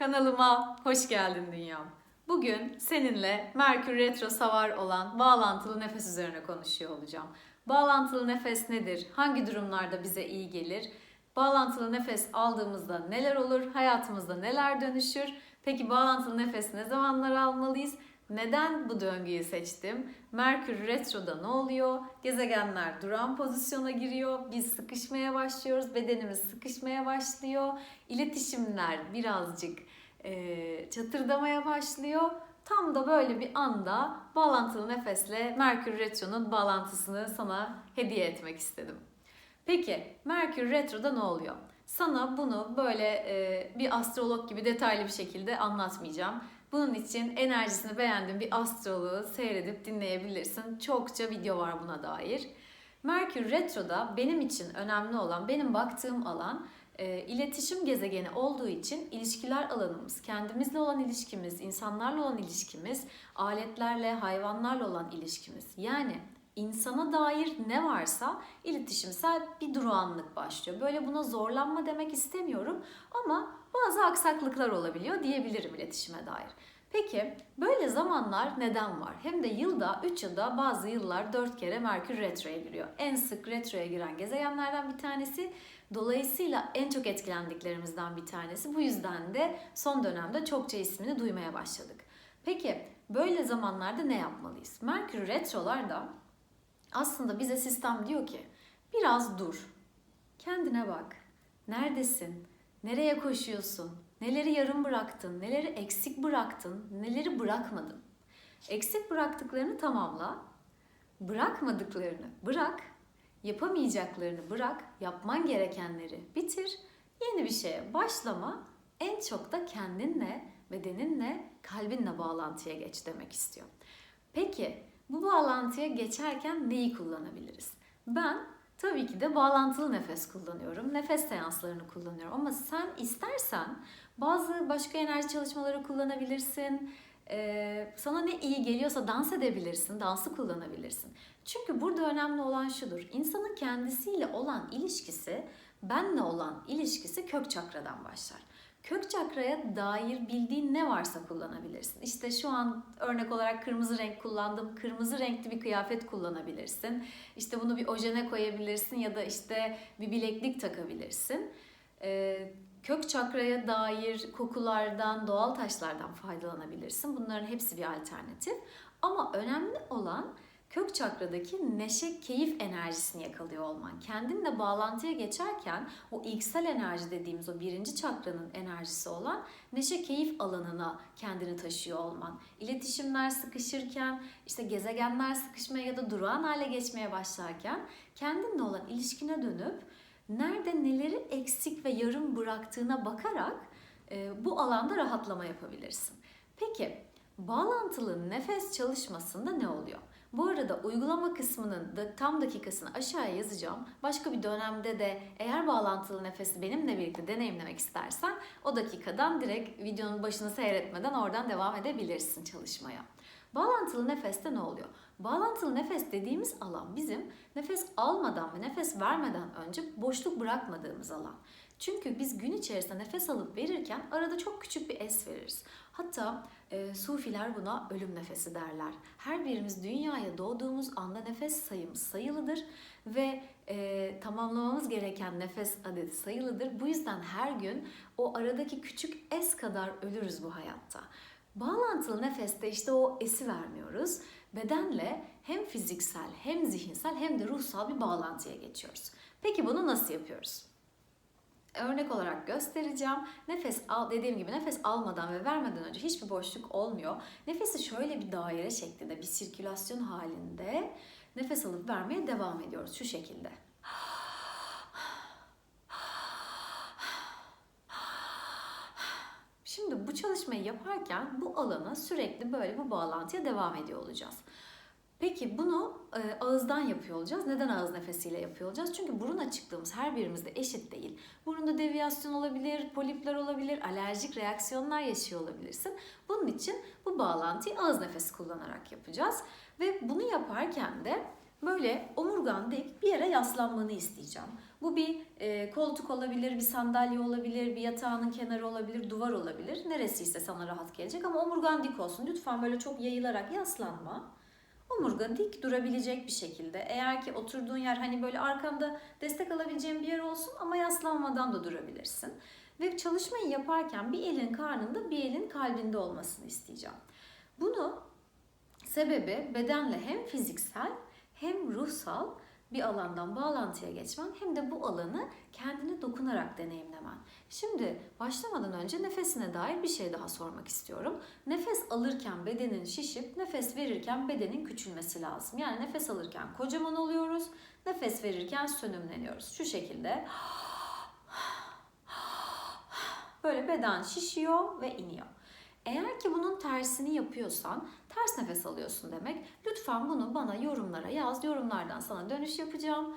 Kanalıma hoş geldin dünyam. Bugün seninle Merkür Retro savar olan bağlantılı nefes üzerine konuşuyor olacağım. Bağlantılı nefes nedir? Hangi durumlarda bize iyi gelir? Bağlantılı nefes aldığımızda neler olur? Hayatımızda neler dönüşür? Peki bağlantılı nefes ne zamanlar almalıyız? Neden bu döngüyü seçtim? Merkür Retro'da ne oluyor? Gezegenler duran pozisyona giriyor. Biz sıkışmaya başlıyoruz. Bedenimiz sıkışmaya başlıyor. İletişimler birazcık e, çatırdamaya başlıyor. Tam da böyle bir anda bağlantılı nefesle Merkür Retro'nun bağlantısını sana hediye etmek istedim. Peki Merkür Retro'da ne oluyor? Sana bunu böyle e, bir astrolog gibi detaylı bir şekilde anlatmayacağım. Bunun için enerjisini beğendiğin bir astroloğu seyredip dinleyebilirsin. Çokça video var buna dair. Merkür Retro'da benim için önemli olan, benim baktığım alan e, iletişim gezegeni olduğu için ilişkiler alanımız, kendimizle olan ilişkimiz, insanlarla olan ilişkimiz, aletlerle, hayvanlarla olan ilişkimiz. Yani insana dair ne varsa iletişimsel bir durağanlık başlıyor. Böyle buna zorlanma demek istemiyorum ama bazı aksaklıklar olabiliyor diyebilirim iletişime dair. Peki böyle zamanlar neden var? Hem de yılda 3 yılda bazı yıllar 4 kere Merkür retroya giriyor. En sık retroya giren gezegenlerden bir tanesi. Dolayısıyla en çok etkilendiklerimizden bir tanesi. Bu yüzden de son dönemde çokça ismini duymaya başladık. Peki böyle zamanlarda ne yapmalıyız? Merkür retrolarda aslında bize sistem diyor ki biraz dur. Kendine bak. Neredesin? Nereye koşuyorsun? Neleri yarım bıraktın? Neleri eksik bıraktın? Neleri bırakmadın? Eksik bıraktıklarını tamamla. Bırakmadıklarını bırak. Yapamayacaklarını bırak. Yapman gerekenleri bitir. Yeni bir şeye başlama. En çok da kendinle, bedeninle, kalbinle bağlantıya geç demek istiyor. Peki bu bağlantıya geçerken neyi kullanabiliriz? Ben tabii ki de bağlantılı nefes kullanıyorum. Nefes seanslarını kullanıyorum. Ama sen istersen bazı başka enerji çalışmaları kullanabilirsin. Ee, sana ne iyi geliyorsa dans edebilirsin, dansı kullanabilirsin. Çünkü burada önemli olan şudur. İnsanın kendisiyle olan ilişkisi, benle olan ilişkisi kök çakradan başlar. Kök çakraya dair bildiğin ne varsa kullanabilirsin. İşte şu an örnek olarak kırmızı renk kullandım. Kırmızı renkli bir kıyafet kullanabilirsin. İşte bunu bir ojene koyabilirsin ya da işte bir bileklik takabilirsin. Ee, kök çakraya dair kokulardan, doğal taşlardan faydalanabilirsin. Bunların hepsi bir alternatif. Ama önemli olan kök çakradaki neşe, keyif enerjisini yakalıyor olman. Kendinle bağlantıya geçerken o ilksel enerji dediğimiz o birinci çakranın enerjisi olan neşe, keyif alanına kendini taşıyor olman. İletişimler sıkışırken, işte gezegenler sıkışmaya ya da durağan hale geçmeye başlarken kendinle olan ilişkine dönüp nerede neleri eksik ve yarım bıraktığına bakarak bu alanda rahatlama yapabilirsin. Peki bağlantılı nefes çalışmasında ne oluyor? Bu arada uygulama kısmının da tam dakikasını aşağıya yazacağım. Başka bir dönemde de eğer bağlantılı nefesi benimle birlikte deneyimlemek istersen o dakikadan direkt videonun başını seyretmeden oradan devam edebilirsin çalışmaya. Bağlantılı nefeste ne oluyor? Bağlantılı nefes dediğimiz alan bizim nefes almadan ve nefes vermeden önce boşluk bırakmadığımız alan. Çünkü biz gün içerisinde nefes alıp verirken arada çok küçük bir es veririz. Hatta e, Sufiler buna ölüm nefesi derler. Her birimiz dünyaya doğduğumuz anda nefes sayımız sayılıdır ve e, tamamlamamız gereken nefes adedi sayılıdır. Bu yüzden her gün o aradaki küçük es kadar ölürüz bu hayatta. Bağlantılı nefeste işte o esi vermiyoruz. Bedenle hem fiziksel hem zihinsel hem de ruhsal bir bağlantıya geçiyoruz. Peki bunu nasıl yapıyoruz? Örnek olarak göstereceğim. Nefes al dediğim gibi nefes almadan ve vermeden önce hiçbir boşluk olmuyor. Nefesi şöyle bir daire şeklinde, bir sirkülasyon halinde nefes alıp vermeye devam ediyoruz şu şekilde. Şimdi bu çalışmayı yaparken bu alana sürekli böyle bu bağlantıya devam ediyor olacağız. Peki bunu e, ağızdan yapıyor olacağız. Neden ağız nefesiyle yapıyor olacağız? Çünkü burun açıklığımız her birimizde eşit değil. Burunda deviyasyon olabilir, polipler olabilir, alerjik reaksiyonlar yaşıyor olabilirsin. Bunun için bu bağlantıyı ağız nefesi kullanarak yapacağız. Ve bunu yaparken de Böyle omurgan dik bir yere yaslanmanı isteyeceğim. Bu bir e, koltuk olabilir, bir sandalye olabilir, bir yatağının kenarı olabilir, duvar olabilir. Neresi ise sana rahat gelecek ama omurgan dik olsun. Lütfen böyle çok yayılarak yaslanma. Omurga dik durabilecek bir şekilde. Eğer ki oturduğun yer hani böyle arkanda destek alabileceğin bir yer olsun ama yaslanmadan da durabilirsin. Ve çalışmayı yaparken bir elin karnında bir elin kalbinde olmasını isteyeceğim. Bunu sebebi bedenle hem fiziksel hem ruhsal bir alandan bağlantıya geçmen hem de bu alanı kendine dokunarak deneyimlemen. Şimdi başlamadan önce nefesine dair bir şey daha sormak istiyorum. Nefes alırken bedenin şişip nefes verirken bedenin küçülmesi lazım. Yani nefes alırken kocaman oluyoruz, nefes verirken sönümleniyoruz. Şu şekilde böyle beden şişiyor ve iniyor. Eğer ki bunun tersini yapıyorsan ters nefes alıyorsun demek. Lütfen bunu bana yorumlara yaz. Yorumlardan sana dönüş yapacağım.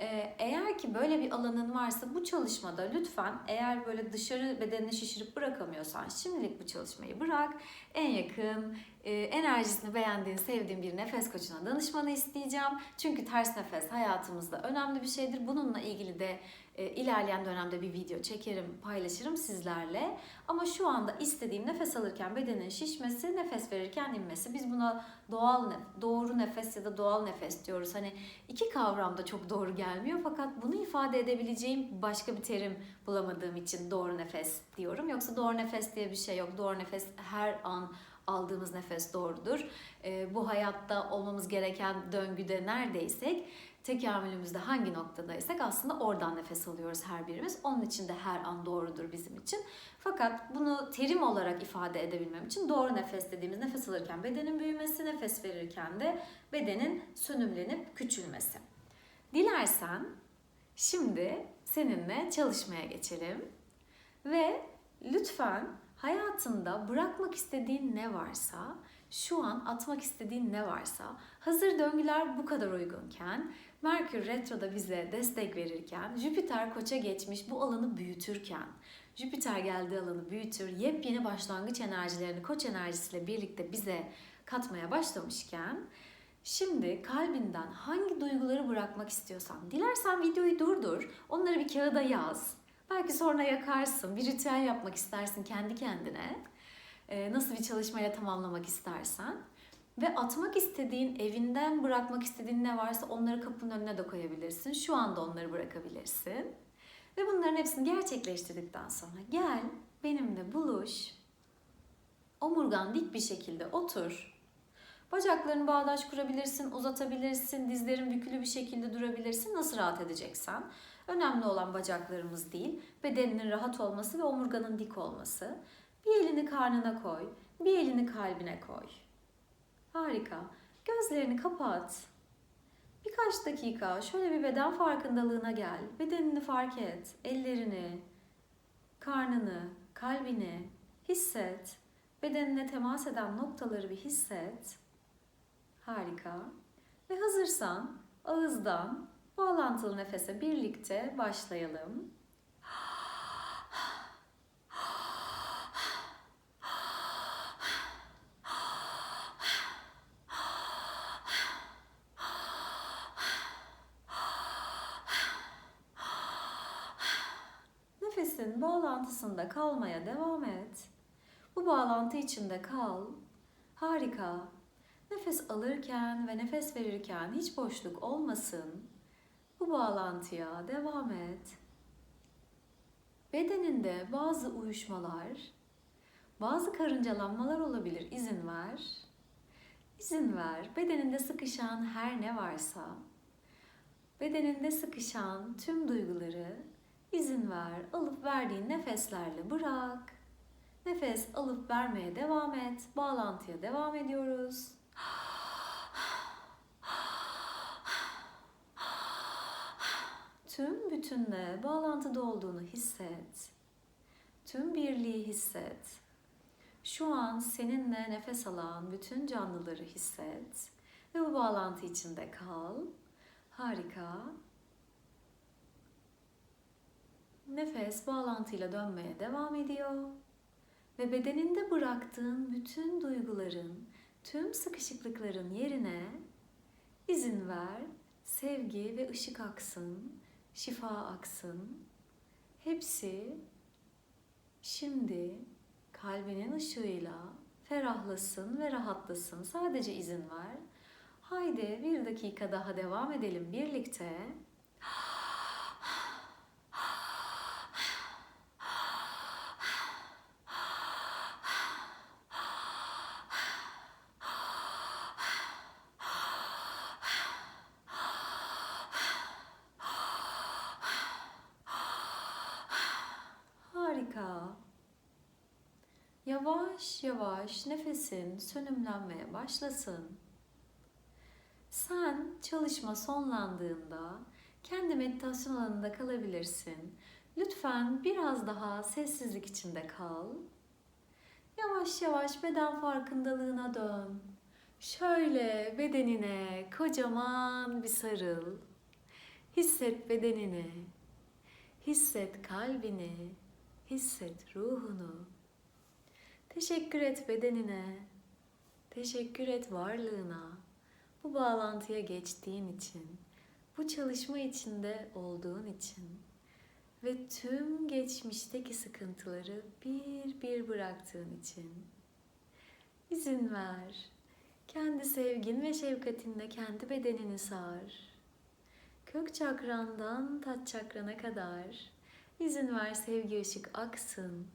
Ee, eğer ki böyle bir alanın varsa bu çalışmada lütfen eğer böyle dışarı bedenini şişirip bırakamıyorsan şimdilik bu çalışmayı bırak. En yakın e, enerjisini beğendiğin, sevdiğin bir nefes koçuna danışmanı isteyeceğim. Çünkü ters nefes hayatımızda önemli bir şeydir. Bununla ilgili de e, ilerleyen dönemde bir video çekerim, paylaşırım sizlerle. Ama şu anda istediğim nefes alırken bedenin şişmesi, nefes verirken inmesi. Biz buna doğal doğru nefes ya da doğal nefes diyoruz. Hani iki kavram da çok doğru gelmiyor fakat bunu ifade edebileceğim başka bir terim bulamadığım için doğru nefes diyorum. Yoksa doğru nefes diye bir şey yok. Doğru nefes her an aldığımız nefes doğrudur. E, bu hayatta olmamız gereken döngüde neredeysek tekamülümüzde hangi noktadaysak aslında oradan nefes alıyoruz her birimiz. Onun için de her an doğrudur bizim için. Fakat bunu terim olarak ifade edebilmem için doğru nefes dediğimiz nefes alırken bedenin büyümesi, nefes verirken de bedenin sönümlenip küçülmesi. Dilersen şimdi seninle çalışmaya geçelim ve lütfen hayatında bırakmak istediğin ne varsa, şu an atmak istediğin ne varsa, hazır döngüler bu kadar uygunken, Merkür Retro'da bize destek verirken, Jüpiter Koç'a geçmiş bu alanı büyütürken, Jüpiter geldiği alanı büyütür, yepyeni başlangıç enerjilerini Koç enerjisiyle birlikte bize katmaya başlamışken, Şimdi kalbinden hangi duyguları bırakmak istiyorsan, dilersen videoyu durdur, onları bir kağıda yaz. Belki sonra yakarsın, bir ritüel yapmak istersin kendi kendine. Ee, nasıl bir çalışmaya tamamlamak istersen. Ve atmak istediğin, evinden bırakmak istediğin ne varsa onları kapının önüne de koyabilirsin. Şu anda onları bırakabilirsin. Ve bunların hepsini gerçekleştirdikten sonra gel benimle buluş. Omurgan dik bir şekilde otur. Bacaklarını bağdaş kurabilirsin, uzatabilirsin, dizlerin bükülü bir şekilde durabilirsin. Nasıl rahat edeceksen. Önemli olan bacaklarımız değil, bedeninin rahat olması ve omurganın dik olması. Bir elini karnına koy, bir elini kalbine koy. Harika. Gözlerini kapat. Birkaç dakika şöyle bir beden farkındalığına gel. Bedenini fark et. Ellerini, karnını, kalbini hisset. Bedenine temas eden noktaları bir hisset. Harika. Ve hazırsan ağızdan bağlantılı nefese birlikte başlayalım. Nefesin bağlantısında kalmaya devam et. Bu bağlantı içinde kal. Harika. Nefes alırken ve nefes verirken hiç boşluk olmasın. Bu bağlantıya devam et. Bedeninde bazı uyuşmalar, bazı karıncalanmalar olabilir. İzin ver. İzin ver. Bedeninde sıkışan her ne varsa, bedeninde sıkışan tüm duyguları izin ver. Alıp verdiğin nefeslerle bırak. Nefes alıp vermeye devam et. Bağlantıya devam ediyoruz. Tüm bütünle bağlantıda olduğunu hisset. Tüm birliği hisset. Şu an seninle nefes alan bütün canlıları hisset. Ve bu bağlantı içinde kal. Harika. Nefes bağlantıyla dönmeye devam ediyor. Ve bedeninde bıraktığın bütün duyguların, tüm sıkışıklıkların yerine İzin ver, sevgi ve ışık aksın, şifa aksın. Hepsi şimdi kalbinin ışığıyla ferahlasın ve rahatlasın. Sadece izin ver. Haydi bir dakika daha devam edelim birlikte. Harika. Yavaş yavaş nefesin sönümlenmeye başlasın. Sen çalışma sonlandığında kendi meditasyon alanında kalabilirsin. Lütfen biraz daha sessizlik içinde kal. Yavaş yavaş beden farkındalığına dön. Şöyle bedenine kocaman bir sarıl. Hisset bedenini. Hisset kalbini. Hisset ruhunu. Teşekkür et bedenine. Teşekkür et varlığına. Bu bağlantıya geçtiğin için, bu çalışma içinde olduğun için ve tüm geçmişteki sıkıntıları bir bir bıraktığın için. İzin ver. Kendi sevgin ve şefkatinle kendi bedenini sar. Kök çakrandan taç çakrana kadar izin ver sevgi ışık aksın.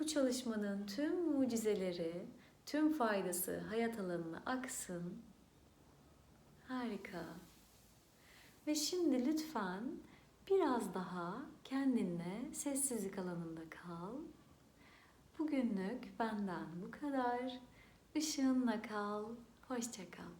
Bu çalışmanın tüm mucizeleri, tüm faydası hayat alanına aksın. Harika. Ve şimdi lütfen biraz daha kendinle sessizlik alanında kal. Bugünlük benden bu kadar. Işığınla kal. Hoşça kal.